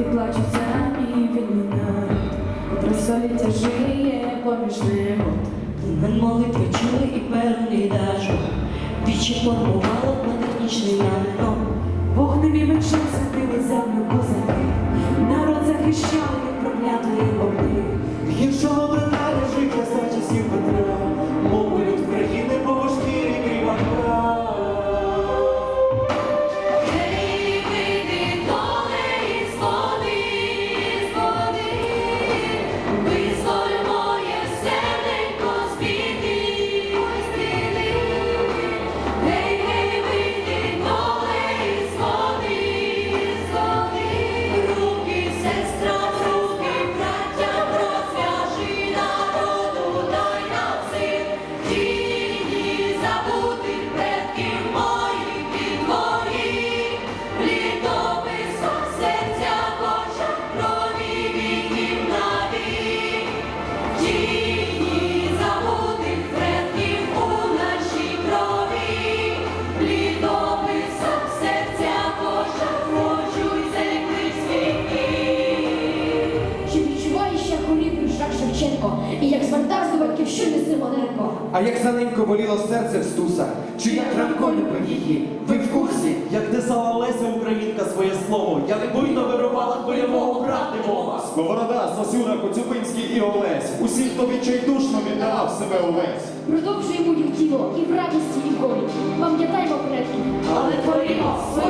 Діти плачуть самі від мене, просоліття жиє поміж ним. Мен молитви чули і переглядажу, Вічі формувало математичний наміром. Бог не мій менше садили землю козаки, народ захищали проклятої води. гіршого брата. І як звертався батьківщини Симоненко? А як заненько боліло серце в стуса, чи як Франко любив її, ви в курсі? Як несла Леся Українка своє слово, як буйно вирувала бойового брати мова. Сковорода, Сосюра, Коцюбинський і Олесь. Усі, хто відчайдушно віддавав себе увесь. Продовжуємо їм тіло і в радості, і в горі. Пам'ятаймо предків. Але творимо свою історію.